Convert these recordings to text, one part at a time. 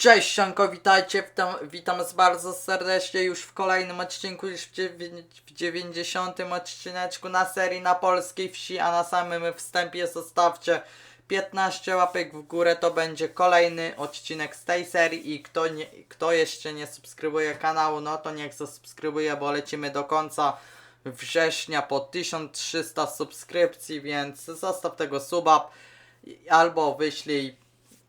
Cześć Sianko, witajcie, witam, witam bardzo serdecznie już w kolejnym odcinku, już w, dziewię- w 90 odcineczku na serii na polskiej wsi, a na samym wstępie zostawcie 15 łapek w górę, to będzie kolejny odcinek z tej serii i kto, nie, kto jeszcze nie subskrybuje kanału, no to niech zasubskrybuje, bo lecimy do końca września po 1300 subskrypcji, więc zostaw tego suba albo wyślij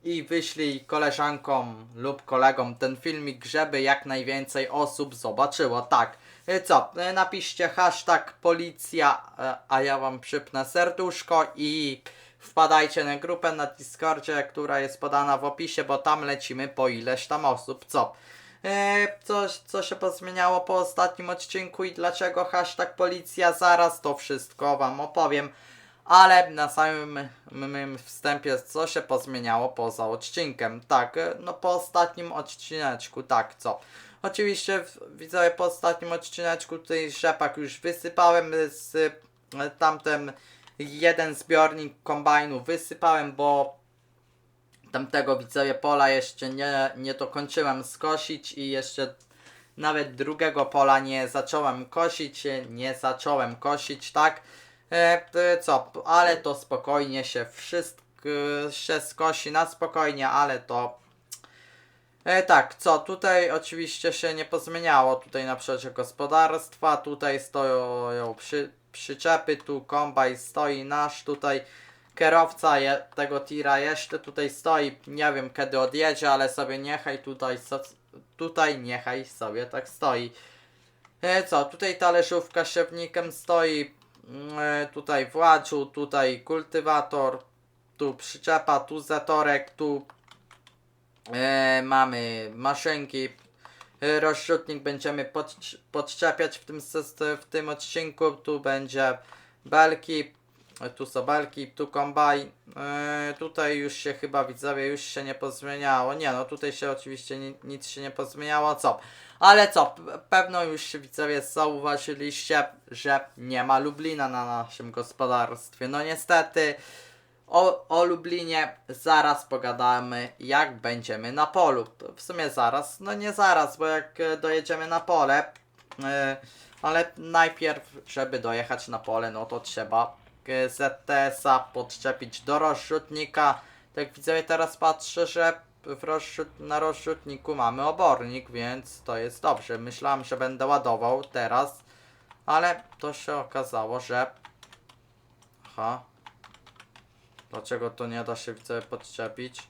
i wyślij koleżankom lub kolegom ten filmik, żeby jak najwięcej osób zobaczyło. Tak, Y, co? y, Napiszcie hashtag policja, e, a ja wam przypnę serduszko i wpadajcie na grupę na Discordzie, która jest podana w opisie, bo tam lecimy po ileś tam osób. Co? Coś, co się pozmieniało po ostatnim odcinku i dlaczego hashtag policja zaraz to wszystko wam opowiem. Ale na samym mym wstępie co się pozmieniało poza odcinkiem. Tak, no po ostatnim odcineczku, tak, co? Oczywiście widzowie po ostatnim odcineczku tutaj rzepak już wysypałem z e, tamten jeden zbiornik kombajnu wysypałem, bo tamtego widzowie pola jeszcze nie, nie dokończyłem skosić i jeszcze nawet drugiego pola nie zacząłem kosić, nie zacząłem kosić, tak? E, co, ale to spokojnie się wszystko się skosi na spokojnie, ale to e, tak, co, tutaj oczywiście się nie pozmieniało, tutaj na przykład gospodarstwa, tutaj stoją przy, przyczepy, tu kombaj stoi nasz, tutaj kierowca je, tego tira jeszcze tutaj stoi, nie wiem kiedy odjedzie, ale sobie niechaj tutaj, so, tutaj niechaj sobie tak stoi. E, co, tutaj talerzówka siewnikiem stoi, tutaj władziu, tutaj kultywator, tu przyczepa, tu zatorek, tu e, mamy maszynki, e, rozrzutnik będziemy pod, podczepiać w tym, w tym odcinku, tu będzie belki, e, tu są belki, tu kombaj, e, tutaj już się chyba widzowie, już się nie pozmieniało, nie no tutaj się oczywiście ni nic się nie pozmieniało, co? Ale co, pewno już się widzowie zauważyliście, że nie ma Lublina na naszym gospodarstwie. No niestety o, o Lublinie zaraz pogadamy, jak będziemy na polu. W sumie zaraz, no nie zaraz, bo jak e, dojedziemy na pole, e, ale najpierw, żeby dojechać na pole, no to trzeba ZTS-a podczepić do rozrzutnika. Tak widzowie teraz patrzę, że rozrzut, na rozrzutniku mamy obornik, więc to jest dobrze. Myślałem, że będę ładował teraz, ale to się okazało, że... Aha. Dlaczego to nie da się widzę podczepić?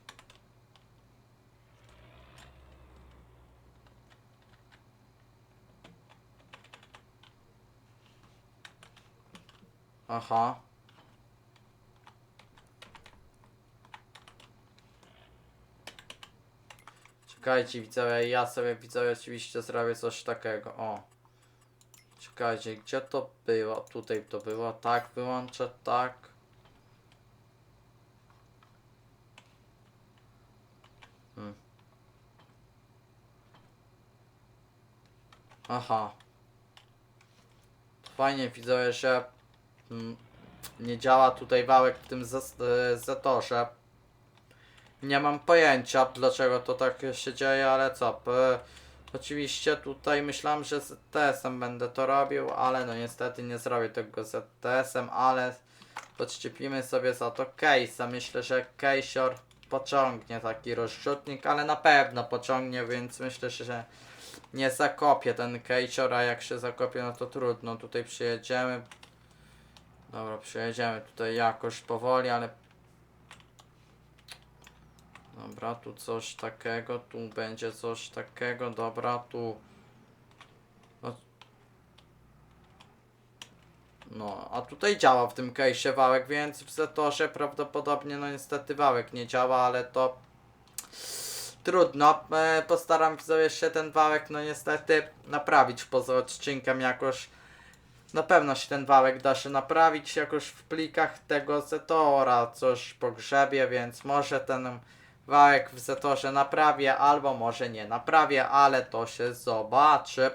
Aha. Czekajcie widzowie, ja sobie widzowie oczywiście zrobię coś takiego, o. Czekajcie, gdzie to było? Tutaj to było, tak, wyłączę, tak. Hmm. Aha. Fajnie widzowie, że nie działa tutaj wałek w tym zas- e, zatorze. Nie mam pojęcia dlaczego to tak się dzieje, ale co? Oczywiście tutaj myślałem, że z TS-em będę to robił, ale no niestety nie zrobię tego z TS-em, ale podszczepimy sobie za to case'a. Myślę, że Kejsior pociągnie taki rozrzutnik, ale na pewno pociągnie, więc myślę, że nie zakopie ten Kejsior, a jak się zakopie, no to trudno. Tutaj przyjedziemy. Dobra, przyjedziemy tutaj jakoś powoli, ale Dobra, tu coś takiego, tu będzie coś takiego, dobra, tu. No, no a tutaj działa w tym case'ie wałek, więc w Zetorze prawdopodobnie, no niestety wałek nie działa, ale to trudno. E, postaram się ten wałek, no niestety, naprawić poza odcinkiem jakoś. Na pewno się ten wałek da się naprawić jakoś w plikach tego Zetora, coś pogrzebie, więc może ten wałek w Zetorze naprawię, albo może nie naprawię, ale to się zobaczy.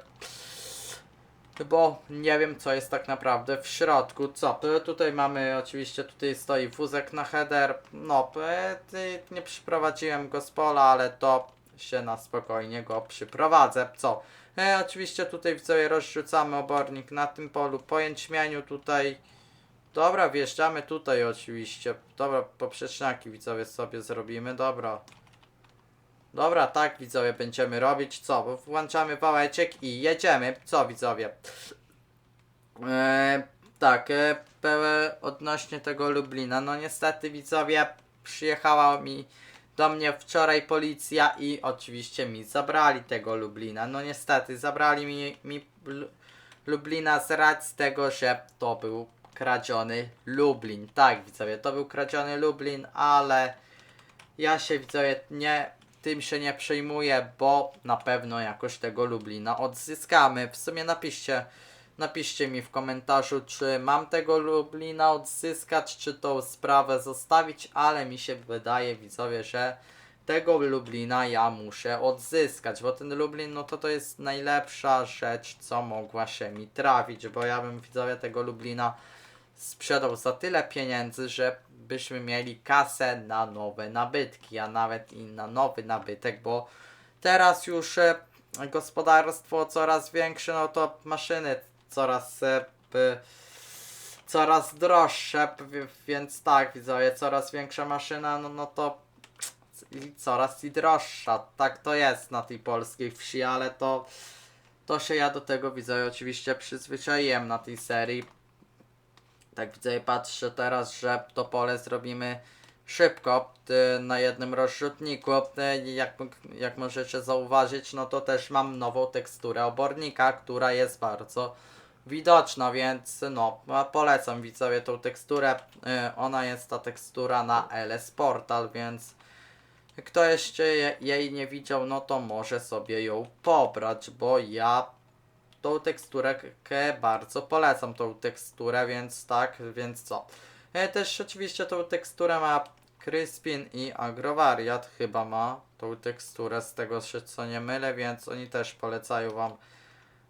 Bo nie wiem co jest tak naprawdę w środku. Co? Tu- Tutaj mamy oczywiście, tutaj stoi wózek na header. No, nie przyprowadziłem go z pola, ale to się na spokojnie go przyprowadzę. Co? E, oczywiście tutaj widzowie rozrzucamy obornik na tym polu. Po jęczmieniu tutaj. Dobra, wjeżdżamy tutaj oczywiście. Dobra, poprzecznaki widzowie sobie zrobimy. Dobra. Dobra, tak widzowie będziemy robić. Co? Włączamy wałeczek i jedziemy. Co widzowie? E, tak, e, pełe odnośnie tego Lublina. No niestety widzowie, przyjechała mi do mnie wczoraj policja i oczywiście mi zabrali tego Lublina. No niestety, zabrali mi, mi Lu- Lublina z racji tego, że to był kradziony Lublin. Tak widzowie, to był kradziony Lublin, ale ja się widzowie nie, tym się nie przejmuję, bo na pewno jakoś tego Lublina odzyskamy. W sumie napiszcie, napiszcie mi w komentarzu, czy mam tego Lublina odzyskać, czy tą sprawę zostawić, ale mi się wydaje widzowie, że tego Lublina ja muszę odzyskać, bo ten Lublin, no to to jest najlepsza rzecz, co mogła się mi trafić, bo ja bym widzowie tego Lublina sprzedał za tyle pieniędzy, że byśmy mieli kasę na nowe nabytki, a nawet i na nowy nabytek, bo teraz już e, gospodarstwo coraz większe, no to maszyny coraz coraz droższe, więc tak widzowie, coraz większa maszyna, no, no to i coraz i droższa. Tak to jest na tej polskiej wsi, ale to to się ja do tego widzę oczywiście przyzwyczaiłem na tej serii. Tak widzę, patrzę teraz, że to pole zrobimy szybko y, na jednym rozrzutniku. Y, Jak, jak możecie zauważyć, no to też mam nową teksturę obornika, która jest bardzo widoczna, więc no, polecam widzowie tą teksturę. Y, Ona jest ta tekstura na LS Portal, więc kto jeszcze je, jej nie widział, no to może sobie ją pobrać, bo ja tą teksturę bardzo polecam tą teksturę, więc tak, więc co. E, Też oczywiście tą teksturę ma Crispin i Agrovariat chyba ma tą teksturę z tego się co nie mylę, więc oni też polecają wam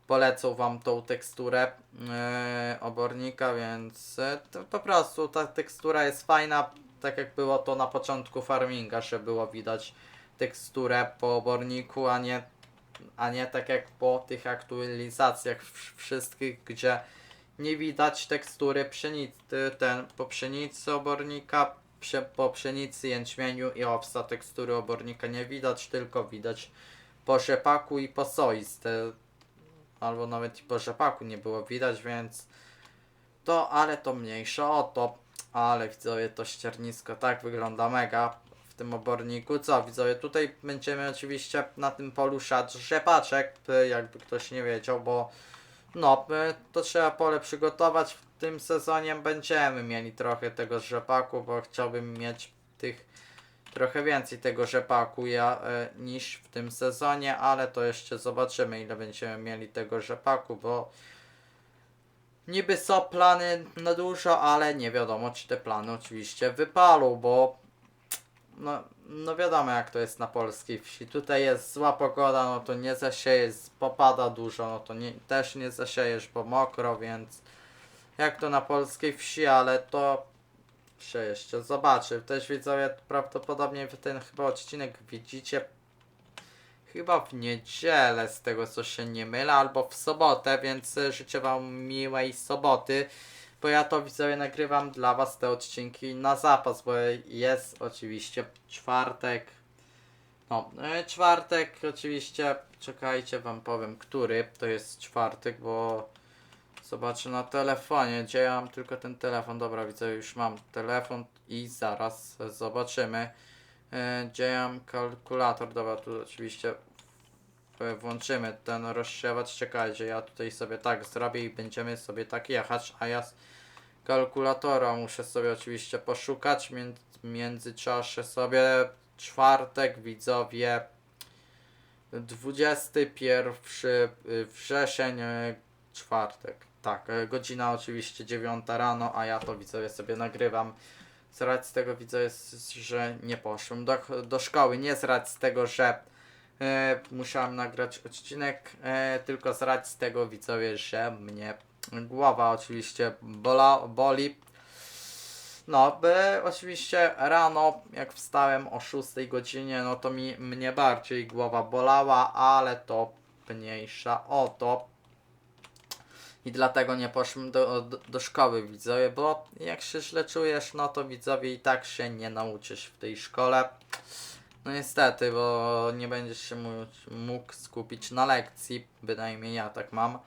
polecą wam tą teksturę e, obornika, więc e, to po prostu ta tekstura jest fajna, tak jak było to na początku farminga, że było widać teksturę po oborniku, a nie a nie tak jak po tych aktualizacjach wsz- wszystkich, gdzie nie widać tekstury pszenicy, ten po pszenicy obornika, po pszenicy, jęczmieniu i owsa tekstury obornika nie widać, tylko widać po rzepaku i po soi. Albo nawet i po rzepaku nie było widać, więc to, ale to mniejsza o to. Ale widzowie, to ściernisko tak wygląda mega w tym oborniku. Co widzowie, tutaj będziemy oczywiście na tym polu siać rzepaczek, jakby ktoś nie wiedział, bo no, to trzeba pole przygotować. W tym sezonie będziemy mieli trochę tego rzepaku, bo chciałbym mieć tych trochę więcej tego rzepaku ja, y, niż w tym sezonie, ale to jeszcze zobaczymy ile będziemy mieli tego rzepaku, bo niby są plany na dużo, ale nie wiadomo czy te plany oczywiście wypalą, bo no, no wiadomo jak to jest na polskiej wsi. Tutaj jest zła pogoda, no to nie zasiejesz, popada dużo, no to nie, też nie zasiejesz, bo mokro, więc jak to na polskiej wsi, ale to się jeszcze zobaczy. Też widzowie prawdopodobnie ten chyba odcinek widzicie chyba w niedzielę z tego co się nie mylę, albo w sobotę, więc y, życzę wam miłej soboty. Bo ja to widzowie nagrywam dla was te odcinki na zapas, bo jest oczywiście czwartek. No, e, czwartek oczywiście, czekajcie wam powiem, który to jest czwartek, bo zobaczę na telefonie, gdzie ja mam tylko ten telefon, dobra widzę, już mam telefon i zaraz zobaczymy, e, gdzie ja mam kalkulator, dobra, tu oczywiście e, włączymy ten rozsiewacz, czekajcie, ja tutaj sobie tak zrobię i będziemy sobie tak jechać, a ja z kalkulatora muszę sobie oczywiście poszukać, w międzyczasie sobie czwartek, widzowie, 21 y, wrzesień, czwartek, tak, y, godzina oczywiście 9 rano, a ja to widzowie sobie nagrywam z racji tego s- że nie poszłem do, do szkoły, nie z racji tego, że e, musiałem nagrać odcinek, e, tylko z racji tego widzowie, że mnie głowa oczywiście bola, boli. No, by oczywiście rano, jak wstałem o 6 godzinie, no to mi mnie bardziej głowa bolała, ale to mniejsza o to. I dlatego nie poszłem do, do, do szkoły widzowie, bo jak się źle czujesz, no to widzowie i tak się nie nauczysz w tej szkole. No niestety, bo nie będziesz się mógł, skupić na lekcji, bynajmniej ja tak mam.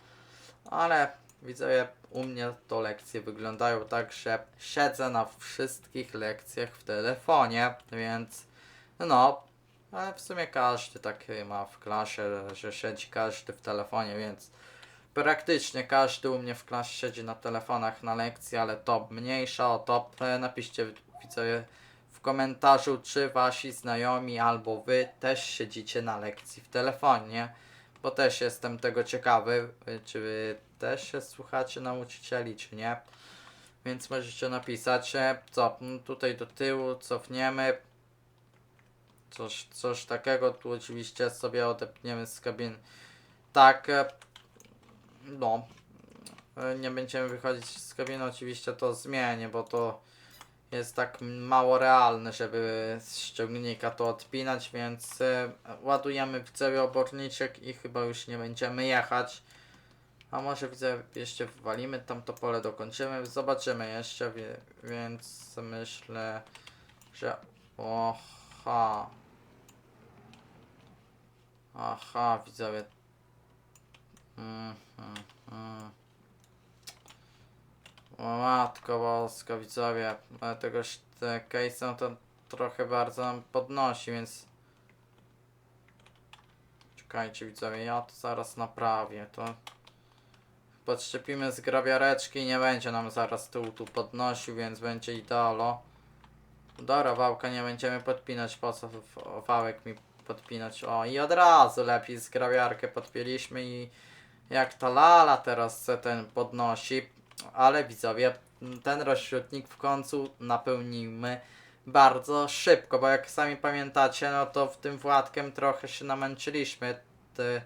Ale widzowie, u mnie to lekcje wyglądają tak, że siedzę na wszystkich lekcjach w telefonie, więc no, ale w sumie każdy tak ma w klasie, że siedzi każdy w telefonie, więc praktycznie każdy u mnie w klasie siedzi na telefonach na lekcji, ale to mniejsza o to. E, Napiszcie widzowie w komentarzu, czy wasi znajomi albo wy też siedzicie na lekcji w telefonie, bo też jestem tego ciekawy, czy wy też się słuchacie nauczycieli, czy nie. Więc możecie napisać, e, co tutaj do tyłu cofniemy. Coś, coś takiego, tu oczywiście sobie odepniemy z kabiny. Tak, e, no, e, nie będziemy wychodzić z kabiny, oczywiście to zmienię, bo to jest tak mało realne, żeby z ściągnika to odpinać, więc e, ładujemy w cały oborniczek i chyba już nie będziemy jechać. A może widzę, jeszcze wywalimy tam to pole, dokończymy, zobaczymy jeszcze, więc myślę, że oha. Aha, widzowie. O matko boska, widzowie, ale tegoż te case to trochę bardzo nam podnosi, więc czekajcie widzowie, ja to zaraz naprawię, to podszczepimy z grabiareczki i nie będzie nam zaraz tył tu podnosił, więc będzie idealo. Dobra, wałka nie będziemy podpinać, po co wałek mi podpinać, o i od razu lepiej z grabiarkę podpięliśmy i jak ta lala teraz se ten podnosi, ale widzowie, ten rozrzutnik w końcu napełnimy bardzo szybko, bo jak sami pamiętacie, no to w tym Władkiem trochę się namęczyliśmy ty,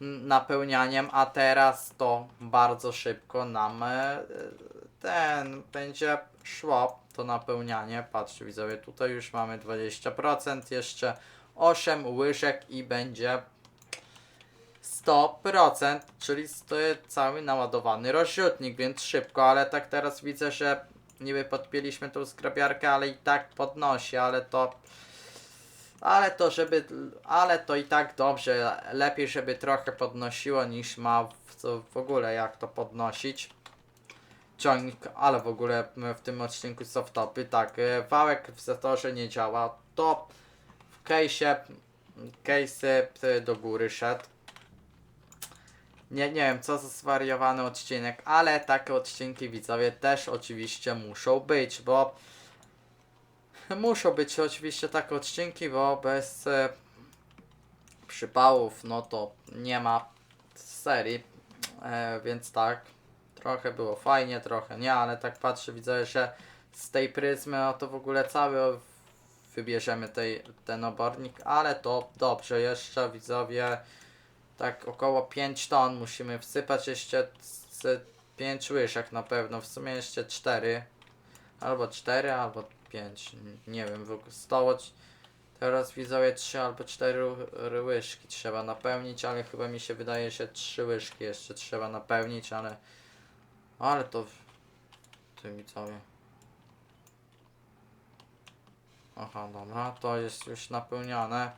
napełnianiem, a teraz to bardzo szybko nam e, ten będzie szło to napełnianie. Patrzcie widzowie, tutaj już mamy 20%, jeszcze 8 łyżek i będzie 100%, czyli to jest cały naładowany rozrzutnik, więc szybko, ale tak teraz widzę, że niby podpięliśmy tą skrabiarkę, ale i tak podnosi, ale to ale to żeby, ale to i tak dobrze, lepiej żeby trochę podnosiło niż ma w, w ogóle jak to podnosić. Ciągnik, ale w ogóle w tym odcinku softopy, tak, e, wałek w zatorze nie działa, to w case'ie, case do góry szedł, nie, nie wiem, co za zwariowany odcinek, ale takie odcinki widzowie też oczywiście muszą być, bo muszą być oczywiście takie odcinki, bo bez e, przypałów no to nie ma serii, e, więc tak, trochę było fajnie, trochę nie, ale tak patrzę, widzę, że z tej pryzmy no to w ogóle cały wybierzemy tej, ten obornik, ale to dobrze, jeszcze widzowie tak około 5 ton musimy wsypać jeszcze z 5 łyżek na pewno, w sumie jeszcze 4 albo 4 albo 5, nie wiem, w ogóle stołoć teraz widzowie 3 albo 4 łyżki trzeba napełnić, ale chyba mi się wydaje, że 3 łyżki jeszcze trzeba napełnić, ale ale to ty widzowie Aha, dobra, to jest już napełnione.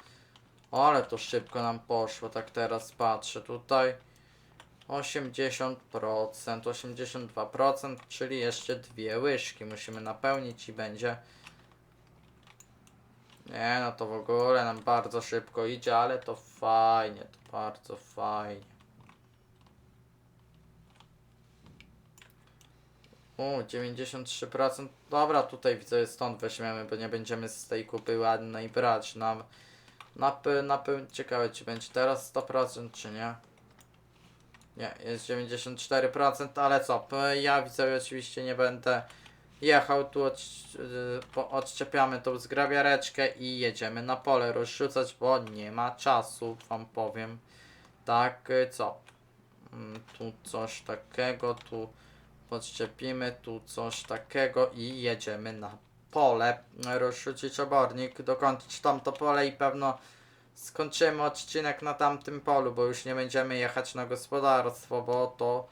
Ale to szybko nam poszło, tak teraz patrzę tutaj. 80%, 82%, czyli jeszcze dwie łyżki musimy napełnić i będzie. Nie, no to w ogóle nam bardzo szybko idzie, ale to fajnie, to bardzo fajnie. U, 93%. Dobra, tutaj widzę, stąd weźmiemy, bo nie będziemy z tej kupy ładnej brać nam. Na, pe- na pewno ciekawe, czy będzie teraz 100%, czy nie. Nie, jest 94%, ale co? Ja widzę, oczywiście nie będę jechał. Tu od, po- odczepiamy tą zgrabiareczkę i jedziemy na pole rozrzucać, bo nie ma czasu, wam powiem. Tak, y, co? Mm, Tu coś takiego, tu Podszczepimy tu coś takiego i jedziemy na pole. Rozrzucić obornik, dokończyć tamto pole i pewno skończymy odcinek na tamtym polu, bo już nie będziemy jechać na gospodarstwo, bo to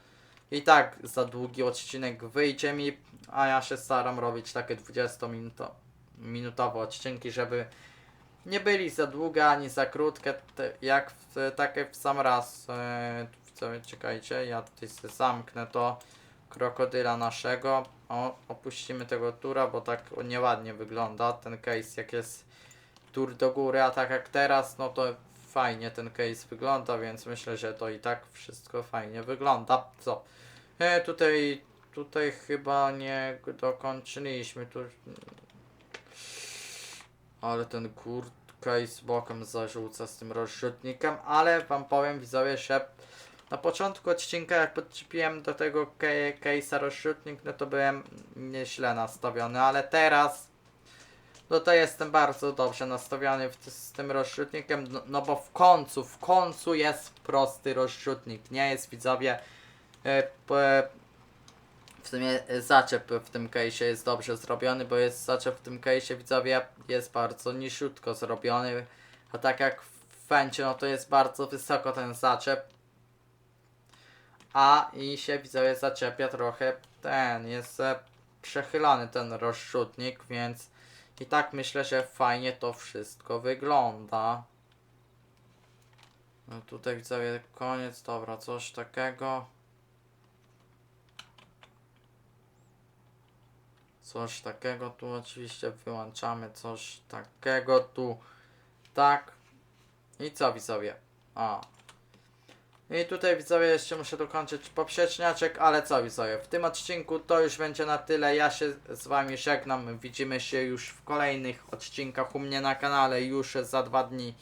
i tak za długi odcinek wyjdzie mi, a ja się staram robić takie 20-minutowe odcinki, żeby nie byli za długie ani za krótkie, jak w, takie w sam raz. E, czekajcie, ja tutaj zamknę to krokodyla naszego. O, opuścimy tego tura, bo tak nieładnie wygląda ten case, jak jest tur do góry, a tak jak teraz, no to fajnie ten case wygląda, więc myślę, że to i tak wszystko fajnie wygląda. Co? E, tutaj, tutaj chyba nie dokończyliśmy. Tu... Ale ten kur case bokiem zarzuca z tym rozrzutnikiem, ale wam powiem widzowie, że na początku odcinka jak podczepiłem do tego case'a rozrzutnik, no to byłem nieźle nastawiony, ale teraz no to jestem bardzo dobrze nastawiony z tym rozrzutnikiem, no, no bo w końcu, w końcu jest prosty rozrzutnik, nie jest widzowie e, w sumie zaczep w tym case'ie jest dobrze zrobiony, bo jest zaczep w tym case'ie widzowie jest bardzo niziutko zrobiony, a tak jak w Fencie, no to jest bardzo wysoko ten zaczep, a i się widzowie zaczepia trochę ten, jest e, przechylony ten rozrzutnik, więc i tak myślę, że fajnie to wszystko wygląda. No tutaj widzowie koniec, dobra, coś takiego. Coś takiego tu oczywiście wyłączamy, coś takiego tu. Tak. I co widzowie? A. I tutaj widzowie jeszcze muszę dokończyć poprzeczniaczek, ale co widzowie, w tym odcinku to już będzie na tyle. Ja się z wami żegnam. Widzimy się już w kolejnych odcinkach u mnie na kanale już za dwa dni.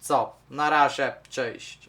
Co? Na razie, cześć.